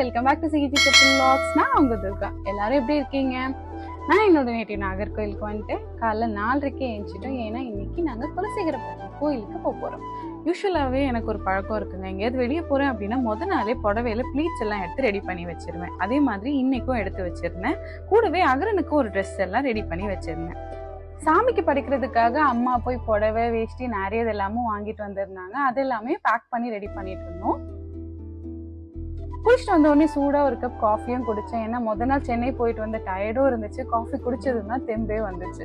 Welcome back to சிகிச்சி செப்பல் லாக்ஸ் நான் உங்க துர்கா. எல்லாரும் எப்படி இருக்கீங்க? நான் என்னோட நேற்று நாகர்கோயிலுக்கு வந்துட்டு காலைல நாலரைக்கே எழுந்துட்டோம் ஏன்னா இன்னைக்கு நாங்கள் குலசேகரப்பட்டினம் கோயிலுக்கு போக போகிறோம் யூஸ்வலாகவே எனக்கு ஒரு பழக்கம் இருக்குங்க. எங்கேயாவது வெளியே போகிறேன் அப்படின்னா முத நாளே புடவையில் ப்ளீட்ஸ் எல்லாம் எடுத்து ரெடி பண்ணி வச்சிருவேன். அதே மாதிரி இன்னைக்கும் எடுத்து வச்சிருந்தேன். கூடவே அகரனுக்கும் ஒரு ட்ரெஸ் எல்லாம் ரெடி பண்ணி வச்சிருந்தேன். சாமிக்கு படிக்கிறதுக்காக அம்மா போய் புடவை வேஷ்டி நிறைய எல்லாமும் வாங்கிட்டு வந்திருந்தாங்க. அது எல்லாமே பேக் பண்ணி ரெடி பண்ணிட்டு இருந்தோம். குளிச்சுட்டு வந்தோடனே சூடாக ஒரு கப் காஃபியும் குடித்தேன் ஏன்னா முத நாள் சென்னை போயிட்டு வந்த டயர்டும் இருந்துச்சு. காஃபி குடிச்சதுன்னா தெம்பே வந்துச்சு.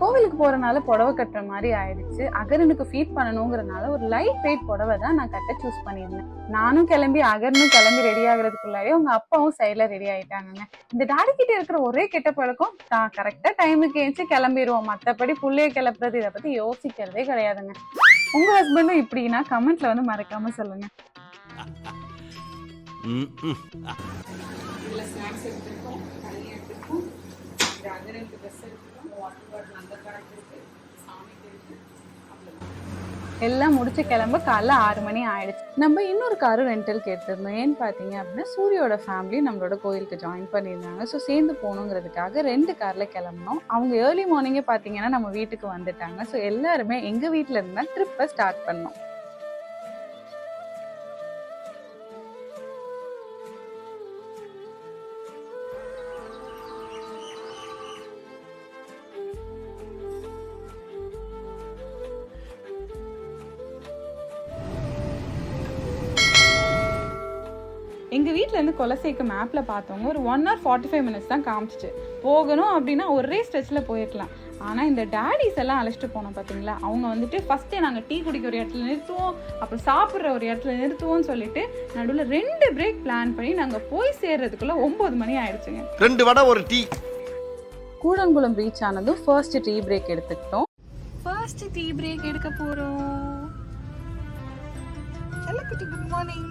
கோவிலுக்கு போகிறனால புடவை கட்டுற மாதிரி ஆயிடுச்சு. அகரனுக்கு ஃபீட் பண்ணணுங்கிறனால ஒரு லைட் வெயிட் புடவை தான் நான் கட்ட சூஸ் பண்ணியிருந்தேன். நானும் கிளம்பி அகரனும் கிளம்பி ரெடி ஆகுறதுக்குள்ளாவே உங்கள் அப்பாவும் சைடில் ரெடி ஆயிட்டாங்க இந்த டாடி கிட்ட இருக்கிற ஒரே கெட்ட பழக்கம் தான் கரெக்டாக டைமுக்கு ஏஞ்சி கிளம்பிடுவோம் மற்றபடி புள்ளைய கிளப்புறது இதை பற்றி யோசிக்கிறதே கிடையாதுங்க. உங்கள் ஹஸ்பண்டும் இப்படின்னா கமெண்ட்ல வந்து மறக்காமல் சொல்லுங்கள் இதில் ஸ்நாக்ஸ் எடுத்துருக்கோம். எடுத்துருக்கோம். இது ட்ரெஸ் எடுத்துருக்கோம். வாட்டர் பாட்டில் அந்த சாமிக்கு எல்லாம் முடிச்சு கிளம்ப. காலைல ஆறு மணி ஆயிடுச்சு. நம்ம இன்னொரு காரும் ரெண்டல் கேட்டிருந்தோம். ஏன்னு பார்த்தீங்க அப்படின்னா சூரியோட ஃபேமிலி நம்மளோட கோயிலுக்கு ஜாயின் பண்ணியிருந்தாங்க. ஸோ சேர்ந்து போகணுங்கிறதுக்காக ரெண்டு காரில் கிளம்புனோம். அவங்க ஏர்லி மார்னிங்கே பார்த்தீங்கன்னா நம்ம வீட்டுக்கு வந்துட்டாங்க. ஸோ எல்லாருமே எங்கள் வீட்டில் இருந்தால் ட்ரிப்பை ஸ்டார்ட் பண்ணோம். எங்கள் வீட்டிலேருந்து கொலசைக்கு மேப்பில் பார்த்தவங்க ஒரு one hour forty five minutes தான் காமிச்சிச்சு. போகணும் அப்படின்னா ஒரே ஸ்ட்ரெச்சில் போயிருக்கலாம் ஆனால் இந்த டேடிஸ் எல்லாம் அழைச்சிட்டு போனோம் பார்த்தீங்களா அவங்க வந்துட்டு ஃபஸ்ட்டே நாங்கள் டீ குடிக்க ஒரு இடத்துல நிறுத்துவோம் அப்புறம் சாப்பிட்ற ஒரு இடத்துல நிறுத்துவோம்னு சொல்லிட்டு நடுவில் ரெண்டு பிரேக் பிளான் பண்ணி நாங்கள் போய் சேர்றதுக்குள்ளே ஒம்பது மணி ஆயிடுச்சுங்க. ரெண்டு வடை ஒரு டீ. கூடங்குளம் ரீச் ஆனதும் ஃபர்ஸ்ட் டீ பிரேக் எடுத்துக்கிட்டோம். ஃபர்ஸ்ட் டீ பிரேக் எடுக்க போகிறோம் குட்டி குட் மார்னிங்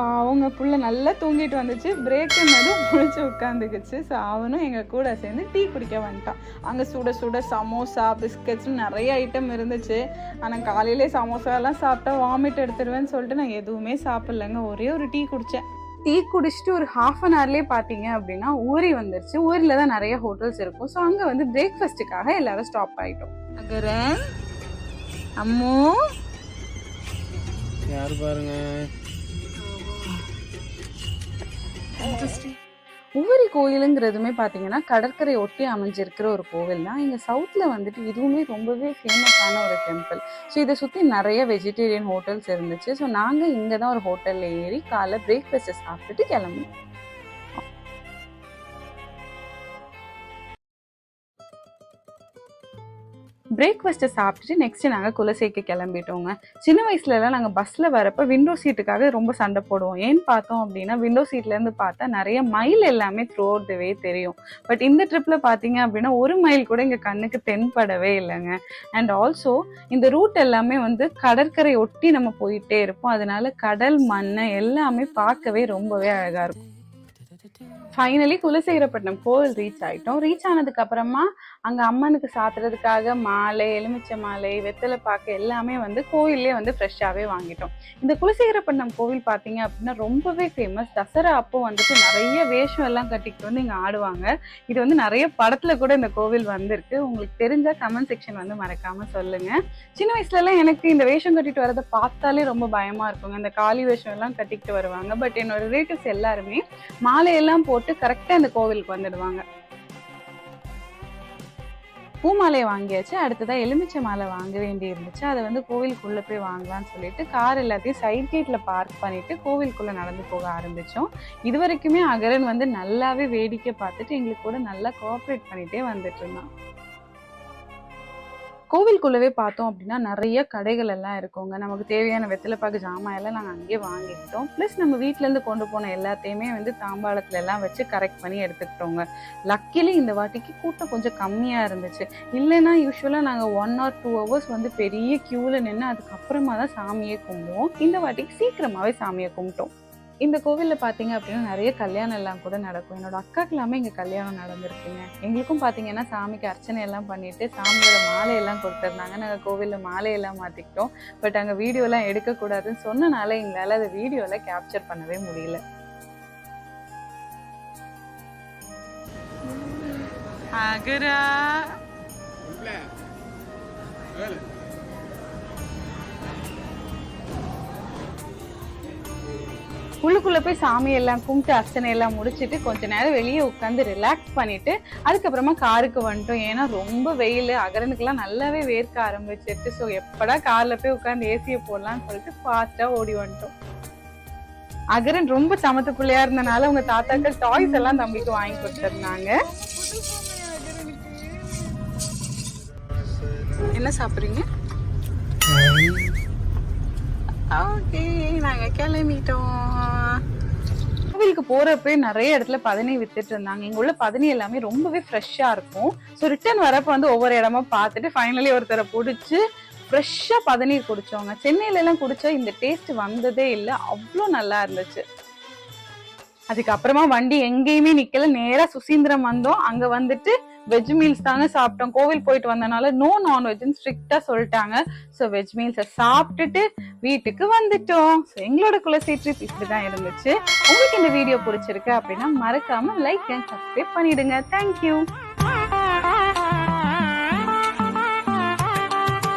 அவங்க புள்ள நல்லா தூங்கிட்டு வந்துச்சு. பிரேக்கு நடு முழிச்சு உட்காந்துக்குச்சு. ஸோ அவனும் எங்கள் கூட சேர்ந்து டீ குடிக்க வந்துட்டான். அங்கே சுட சுட சமோசா பிஸ்கட்ஸ் நிறைய ஐட்டம் இருந்துச்சு. ஆனால் காலையிலே சமோசாலாம் சாப்பிட்டா வாமிட் எடுத்துருவேன்னு சொல்லிட்டு நான் எதுவுமே சாப்பிட்லங்க. ஒரே ஒரு டீ குடித்தேன் டீ குடிச்சிட்டு ஒரு ஹாஃப் அன் ஹவர்லேயே பார்த்தீங்க அப்படின்னா ஊரி வந்துருச்சு. ஊரில் தான் நிறைய ஹோட்டல்ஸ் இருக்கும். ஸோ அங்கே வந்து பிரேக்ஃபாஸ்ட்டுக்காக எல்லாரும் ஸ்டாப் ஆகிட்டோம் அகரன் அம்மு. யாரு பாருங்க? உவரி கோயிலுங்கிறதுமே பார்த்தீங்கன்னா கடற்கரை ஒட்டி அமைஞ்சிருக்கிற ஒரு கோவில் தான். இங்கே சவுத்தில் வந்துட்டு இதுவுமே ரொம்பவே ஃபேமஸான ஒரு டெம்பிள் ஸோ இதை சுற்றி நிறைய வெஜிடேரியன் ஹோட்டல்ஸ் இருந்துச்சு. ஸோ நாங்கள் இங்கே தான் ஒரு ஹோட்டலில் ஏறி காலை பிரேக்ஃபாஸ்ட்டை சாப்பிட்டுட்டு கிளம்புனோம். பிரேக்ஃபாஸ்ட்டை சாப்பிட்டுட்டு நெக்ஸ்ட் நாங்கள் குலசைக்கு கிளம்பிட்டோங்க. சின்ன வயசுலலாம் நாங்கள் பஸ்ஸில் வரப்போ விண்டோ சீட்டுக்காக ரொம்ப சண்டை போடுவோம். ஏன்னு பார்த்தோம் அப்படின்னா விண்டோ சீட்லேருந்து பார்த்தா நிறைய மைல் எல்லாமே த்ரூ அவுட் வே தெரியும். பட் இந்த ட்ரிப்பில் பார்த்தீங்க அப்படின்னா ஒரு மைல் கூட எங்கள் கண்ணுக்கு தென்படவே இல்லைங்க. அண்ட் ஆல்சோ இந்த ரூட் எல்லாமே வந்து கடற்கரை ஒட்டி நம்ம போயிட்டே இருப்போம். அதனால கடல் மண் எல்லாமே பார்க்கவே ரொம்பவே அழகாக இருக்கும். ஃபைனலி குலசேகரப்பட்டினம் கோவில் ரீச் ஆயிட்டோம். ரீச் ஆனதுக்கு அப்புறமா அங்க அம்மனுக்கு சாத்துறதுக்காக மாலை எலுமிச்சை மாலை வெத்தலை பாக்க எல்லாமே வந்து கோயிலே வந்து ஃப்ரெஷ்ஷாவே வாங்கிட்டோம். இந்த குலசேகரப்பட்டினம் கோவில் பாத்தீங்க அப்படின்னா ரொம்பவே ஃபேமஸ் தசரா அப்போ வந்துட்டு நிறைய வேஷம் எல்லாம் கட்டிக்கிட்டு வந்து இங்க ஆடுவாங்க. இது வந்து நிறைய படத்துல கூட இந்த கோவில் வந்திருக்கு. உங்களுக்கு தெரிஞ்சால் கமெண்ட் செக்ஷன் வந்து மறக்காம சொல்லுங்க. சின்ன வயசுல எல்லாம் எனக்கு இந்த வேஷம் கட்டிட்டு வரதை பார்த்தாலே ரொம்ப பயமா இருக்குங்க. இந்த காளி வேஷம் எல்லாம் கட்டிக்கிட்டு வருவாங்க. பட் என்னோட ரிலேட்டிவ்ஸ் எல்லாருமே மாலையெல்லாம் போட்டு கரெக்டா இந்த கோவிலுக்கு வந்துடுவாங்க. பூ மாலையை வாங்கியாச்சு. அடுத்ததாக எலுமிச்சை மாலை வாங்க வேண்டி இருந்துச்சு. அதை வந்து கோவிலுக்குள்ள போய் வாங்கலாம்னு சொல்லிட்டு கார் எல்லாத்தையும் சைட் கேட்ல பார்க் பண்ணிட்டு கோவிலுக்குள்ள நடந்து போக ஆரம்பிச்சோம். இது வரைக்குமே அகரன் வந்து நல்லாவே வேடிக்கை பார்த்துட்டு எங்களுக்கு கூட நல்லா கோஆப்ரேட் பண்ணிட்டே வந்துட்டு இருந்தான். கோவிலுக்குள்ளவே பார்த்தோம் அப்படின்னா நிறைய கடைகள் எல்லாம் இருக்குங்க. நமக்கு தேவையான வெத்தலைப்பாக்கு ஜாமான் எல்லாம் நாங்கள் அங்கேயே வாங்கிக்கிட்டோம். ப்ளஸ் நம்ம வீட்டிலேருந்து கொண்டு போன எல்லாத்தையுமே வந்து தாம்பாளத்துல எல்லாம் வச்சு கரெக்ட் பண்ணி எடுத்துக்கிட்டோங்க. லக்கிலி இந்த வாட்டிக்கு கூட்டம் கொஞ்சம் கம்மியாக இருந்துச்சு. இல்லைன்னா யூஸ்வலாக நாங்கள் ஒன் ஆர் டூ ஹவர்ஸ் வந்து பெரிய க்யூவில் நின்று அதுக்கப்புறமா தான் சாமியை கும்பிடுவோம். இந்த வாட்டிக்கு சீக்கிரமாகவே சாமியை கும்பிட்டோம். இந்த கோவில்ல பாத்தீங்க அப்படின்னா நிறைய கல்யாணம் எல்லாம் கூட நடக்கும். என்னோட அக்காக்கு எல்லாமே இங்க கல்யாணம் நடந்திருக்குங்க. எங்களுக்கும் பாத்தீங்கன்னா சாமிக்கு அர்ச்சனை எல்லாம் பண்ணிட்டு சாமியோட மாலை எல்லாம் கொடுத்துருந்தாங்க. நாங்க கோவில்ல மாலை எல்லாம் மாத்திக்கிட்டோம் பட் அங்க வீடியோ எல்லாம் எடுக்க கூடாதுன்னு சொன்னனால எங்களால அதை வீடியோல கேப்சர் பண்ணவே முடியல. அகரா உள்ளுக்குள்ள போய் சாமி எல்லாம் கும்பிட்டு அர்ச்சனை எல்லாம் கொஞ்ச நேரம் வெளியே உட்காந்து ரிலாக்ஸ் பண்ணிட்டு அதுக்கப்புறமா காருக்கு வந்துட்டோம். ஏன்னா ரொம்ப வெயில். அகரனுக்குலாம் நல்லாவே வேர்க்க ஆரம்பிச்சிருச்சு. ஸோ எப்படா கார்ல போய் உட்காந்து ஏசியை போடலாம்னு சொல்லிட்டு ஃபாஸ்ட்டாக ஓடி வந்துட்டோம். அகரன் ரொம்ப சமத்து பிள்ளையா இருந்தனால உங்க தாத்தாக்கள் டாய்ஸ் எல்லாம் தம்பிக்கு வாங்கி கொடுத்துருந்தாங்க. என்ன சாப்பிடுறீங்க? ஓகே நாங்க கிளம்பிட்டோம். கோவிலுக்கு போறப்ப நிறைய இடத்துல பதனி வித்துட்டு இருந்தாங்க. இங்க உள்ள பதனி எல்லாமே ரொம்பவே ஃப்ரெஷ்ஷா இருக்கும். ஸோ ரிட்டர்ன் வரப்ப வந்து ஒவ்வொரு இடமா பார்த்துட்டு ஃபைனலி ஒருத்தரை பிடிச்சி ஃப்ரெஷ்ஷா பதநீர் குடிச்சோங்க சென்னையில எல்லாம் குடிச்சா இந்த டேஸ்ட் வந்ததே இல்லை. அவ்வளோ நல்லா இருந்துச்சு. அதுக்கப்புறமா வண்டி எங்கேயுமே நிக்கல. நேரா சுசீந்திரம் வந்தோம். அங்க வந்துட்டு வெஜ் மீல்ஸ் தாங்க சாப்பிட்டோம். கோவில் போயிட்டு வந்தனால நோ நான்வெஜ்னு ஸ்ட்ரிக்டா சொல்லிட்டாங்க. ஸோ வெஜ் மீல்ஸை சாப்பிட்டுட்டு வீட்டுக்கு வந்துட்டோம். ஸோ எங்களோட குலசி ட்ரிப் இப்படிதான் இருந்துச்சு. உங்களுக்கு இந்த வீடியோ பிடிச்சிருக்கு அப்படின்னா மறக்காம லைக் அண்ட் சப்ஸ்கிரைப் பண்ணிடுங்க. Thank you